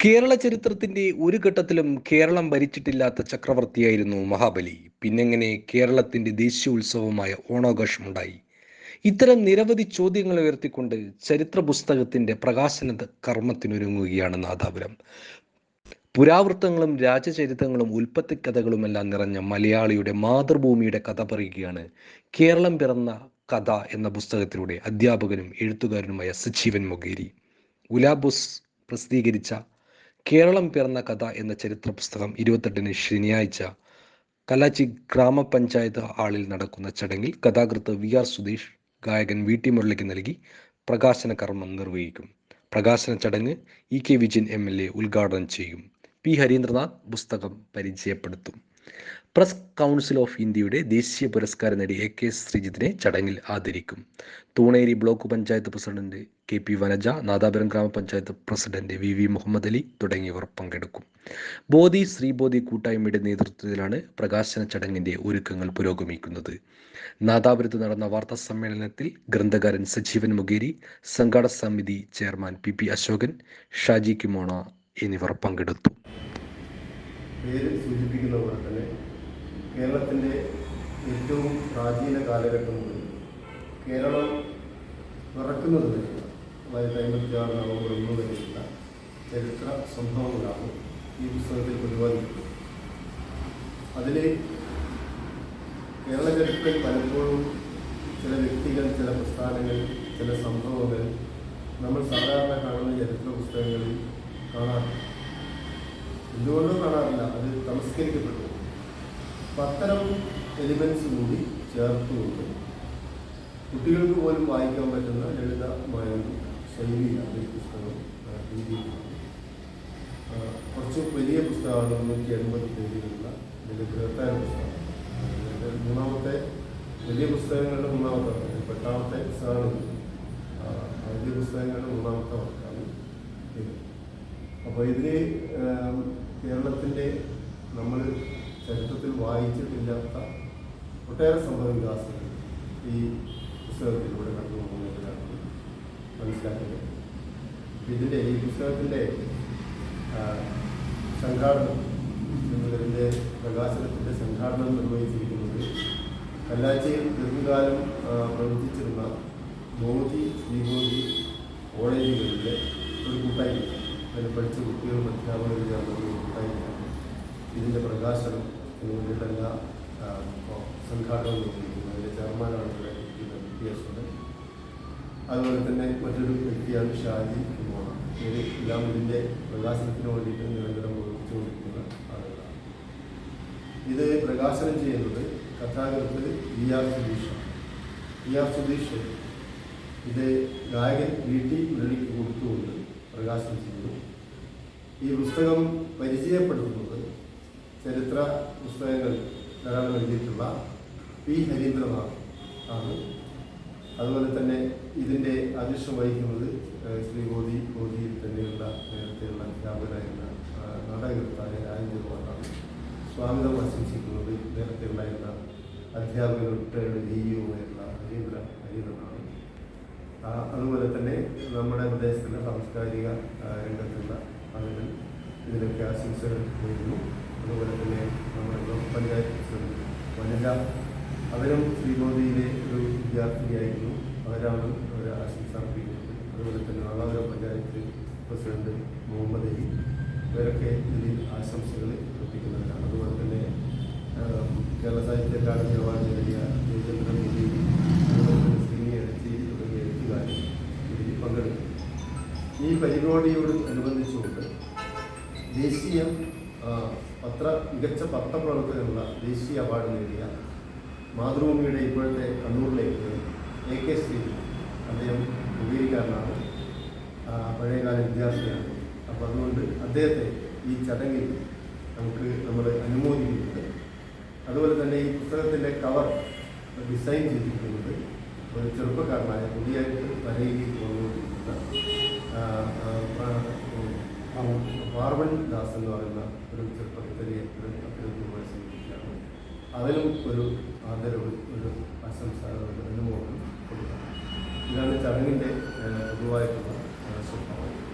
കേരള ചരിത്രത്തിന്റെ ഒരു ഘട്ടത്തിലും കേരളം ഭരിച്ചിട്ടില്ലാത്ത ചക്രവർത്തിയായിരുന്നു മഹാബലി. പിന്നെങ്ങനെ കേരളത്തിന്റെ ദേശീയോത്സവമായ ഓണാഘോഷമുണ്ടായി. ഇത്തരം നിരവധി ചോദ്യങ്ങൾ ഉയർത്തിക്കൊണ്ട് ചരിത്ര പുസ്തകത്തിന്റെ പ്രകാശന കർമ്മത്തിനൊരുങ്ങുകയാണ് നാദാപുരം. പുരാവൃത്തങ്ങളും രാജചരിത്രങ്ങളും ഉൽപ്പത്തി കഥകളുമെല്ലാം നിറഞ്ഞ മലയാളിയുടെ മാതൃഭൂമിയുടെ കഥ പറയുകയാണ് കേരളം പിറന്ന കഥ എന്ന പുസ്തകത്തിലൂടെ അധ്യാപകനും എഴുത്തുകാരനുമായ സജീവൻ മൊഗേരി ഉലാബുസ് പ്രസിദ്ധീകരിച്ച കേരളം പിറന്ന കഥ എന്ന ചരിത്ര പുസ്തകം ഇരുപത്തെട്ടിന് ശനിയാഴ്ച കലാച്ചി ഗ്രാമപഞ്ചായത്ത് ഹാളിൽ നടക്കുന്ന ചടങ്ങിൽ കഥാകൃത്ത് വി ആർ സുധീഷ് ഗായകൻ വി ടി മുരളിക്ക് നൽകി പ്രകാശന കർമ്മം നിർവഹിക്കും. പ്രകാശന ചടങ്ങ് E K Vijayan M L A ഉദ്ഘാടനം ചെയ്യും. പി ഹരീന്ദ്രനാഥ് പുസ്തകം പരിചയപ്പെടുത്തും. പ്രസ് കൗൺസിൽ ഓഫ് ഇന്ത്യയുടെ ദേശീയ പുരസ്കാരം നേടിയ എ കെ ശ്രീജിത്തിനെ ചടങ്ങിൽ ആദരിക്കും. Thuneri block panchayat president K P Vanaja Nadapuram ഗ്രാമപഞ്ചായത്ത് president V V Muhammad Ali തുടങ്ങിയവർ പങ്കെടുക്കും. ബോധി ശ്രീബോധി കൂട്ടായ്മയുടെ നേതൃത്വത്തിലാണ് പ്രകാശന ചടങ്ങിന്റെ ഒരുക്കങ്ങൾ പുരോഗമിക്കുന്നത്. നാദാപുരത്ത് നടന്ന വാർത്താ സമ്മേളനത്തിൽ ഗ്രന്ഥകാരൻ സജീവൻ മുഗേരി സംഘാടക സമിതി chairman P P Ashokan Shaji Kimona എന്നിവർ പങ്കെടുത്തു. പേര് സൂചിപ്പിക്കുന്ന പോലെ തന്നെ കേരളത്തിന്റെ ഏറ്റവും പ്രാചീന കാലഘട്ടം മുതൽ കേരളം പിറക്കുന്നത് വരെ അതായത് അമ്പത്തിയാറ് നവംബർ ഒന്ന് വരെയുള്ള ചരിത്ര സംഭവങ്ങളാണ് ഈ പുസ്തകത്തിൽ പ്രതിപാദിക്കുന്നത്. അതിൽ കേരള ചരിത്രത്തിൽ പലപ്പോഴും ചില വ്യക്തികൾ ചില പ്രസ്ഥാനങ്ങൾ ചില സംഭവങ്ങൾ നമ്മൾ സാധാരണ കാണുന്ന ചരിത്ര പുസ്തകങ്ങളിൽ കാണാറില്ല എന്തുകൊണ്ടും കാണാറില്ല. അത് തമസ്കരിക്കപ്പെട്ടു. അപ്പം അത്തരം എലിമെൻസ് കൂടി ചേർത്തുകൊണ്ട് കുട്ടികൾക്ക് പോലും വായിക്കാൻ പറ്റുന്ന ലളിതമായ ശൈലിയിലാണ് ഈ പുസ്തകം ആ, കുറച്ച് വലിയ പുസ്തകമാണ് മുന്നൂറ്റി എൺപത് പേജിലുള്ള ബൃഹത്തായ പുസ്തകം. മൂന്നാമത്തെ വലിയ പുസ്തകങ്ങളുടെ മൂന്നാമത്തെ എട്ടാമത്തെ. ആ, വലിയ പുസ്തകങ്ങളുടെ മൂന്നാമത്തെ വർക്കാണ് ഇത്. അപ്പോൾ ഇതിൽ കേരളത്തിന്റെ നമ്മൾ ചരിത്രത്തിൽ വായിച്ചിട്ടില്ലാത്ത ഒട്ടേറെ സംഭവ വികാസങ്ങൾ ഈ പുസ്തകത്തിലൂടെ കടന്നു പോകുന്നതിലാണ് മനസ്സിലാക്കുന്നത് ഇതിന്റെ ഈ പുസ്തകത്തിന്റെ സംഘാടനം ഇതിന്റെ പ്രകാശനത്തിന്റെ സംഘാടനം നിർവഹിച്ചിരിക്കുന്നത് കല്ലാച്ചയിൽ ദീർഘകാലം ആ, പ്രവർത്തിച്ചിരുന്ന ബോധി ശ്രീബോധി കോളേജുകളിലെ ഒരു കൂട്ടായ്മ അതിൽ പഠിച്ച കുട്ടികളും അധ്യാപകരും ചേർന്നൊരു കൂട്ടായ്മ ഇതിന്റെ പ്രകാശനം വേണ്ടിയിട്ടെല്ലാ സംഘാടനം നിർവഹിക്കുന്നത് അതിന്റെ ചെയർമാനാണ് ഇവിടെ പി എസ് ഉണ്ട് അതുപോലെ തന്നെ മറ്റൊരു വ്യക്തിയാണ് ഷാജി കുമാർ. ഇവർ എല്ലാം ഇതിന്റെ പ്രകാശനത്തിന് വേണ്ടിയിട്ട് നിരന്തരം പ്രവർത്തിച്ചുകൊണ്ടിരിക്കുന്ന ആളുകളാണ്. ഇത് പ്രകാശനം ചെയ്യുന്നത് കഥാകൃത്ത് വി ആർ സുധീഷാണ് വി ആർ സുധീഷ് ഇത് ഗായകൻ വി ടി മുരളിക്ക് കൊടുത്തുകൊണ്ട് പ്രകാശനം ചെയ്തു ഈ പുസ്തകം പരിചയപ്പെടുത്തുന്നത് ചരിത്ര പുസ്തകങ്ങൾ ധാരാളം എഴുതിയിട്ടുള്ള പി. ഹരീന്ദ്രനാഥ് ആണ്. അതുപോലെ തന്നെ ഇതിന്റെ അധ്യക്ഷം വഹിക്കുന്നത് ശ്രീ ബോധി ഗോദിയിൽ തന്നെയുള്ള നേരത്തെയുള്ള അധ്യാപകനായിരുന്ന നാടകകൃത്തായ രാജേന്ദ്രകുമാറാണ് സ്വാഗതം ആശംസിക്കുന്നത് നേരത്തെ ഉണ്ടായിരുന്ന അധ്യാപകരുടെ ഡിയുമായിട്ടുള്ള ഹരീന്ദ്ര ഹരീന്ദ്രനാണ്. അതുപോലെ തന്നെ നമ്മുടെ പ്രദേശത്തിന്റെ സാംസ്കാരിക ആളുകൾ ഇതിലൊക്കെ ആശംസകൾ അതുപോലെ തന്നെ നമ്മുടെ ബ്ലോക്ക് പഞ്ചായത്ത് പ്രസിഡന്റ് വനിത അവരും ശ്രീമോദിയിലെ ഒരു വിദ്യാർത്ഥിയായിരുന്നു അവരാണ് അവരെ ആശംസ അർപ്പിക്കുന്നത് അതുപോലെ തന്നെ നാളാപുരം പഞ്ചായത്ത് പ്രസിഡന്റ് മുഹമ്മദ് അലി. ഇവരൊക്കെ ഇതിൽ ആശംസകൾ അർപ്പിക്കുന്നവരാണ്. അതുപോലെ തന്നെ കേരള സാഹിത്യ അക്കാദമി അവാർഡ് നേടിയ ജയചന്ദ്രൻ മോദി അതുപോലെ തന്നെ ശ്രീനി എടച്ചേരി തുടങ്ങിയ എഴുത്തുകാരും ഇതിൽ പങ്കെടുക്കും ഈ പരിപാടിയോട് അനുബന്ധിച്ചുകൊണ്ട് ദേശീയ പത്ര മികച്ച പത്രപ്രവർത്തകനുള്ള ദേശീയ അവാർഡ് നേടിയ മാതൃഭൂമിയുടെ ഇപ്പോഴത്തെ കണ്ണൂരിലേക്ക് എ കെ ശ്രീ അദ്ദേഹം ഉപകരിക്കാരനാണ് ആ, പഴയകാല വിദ്യാർത്ഥിയാണ്. അപ്പോൾ അതുകൊണ്ട് അദ്ദേഹത്തെ ഈ ചടങ്ങിൽ നമുക്ക് നമ്മൾ അനുമോദിക്കുന്നുണ്ട്. അതുപോലെ തന്നെ ഈ പുസ്തകത്തിന്റെ കവർ ഡിസൈൻ ചെയ്തിരിക്കുന്നത് ഒരു ചെറുപ്പക്കാരനായ പുതിയായിട്ട് വരയിലേക്ക് പാർവൺ ദാസ് എന്ന് പറയുന്ന ഒരു ചെറുപ്പത്തിലെ പത്തിരുപത്തി വയസ്സുകാരനാണ് അതിലും ഒരു ആദരവ് ഒരു ആശംസ കൊടുക്കണം ഇതാണ് ചടങ്ങിന്റെ പൊതുവായിട്ടുള്ള സ്വത്ത്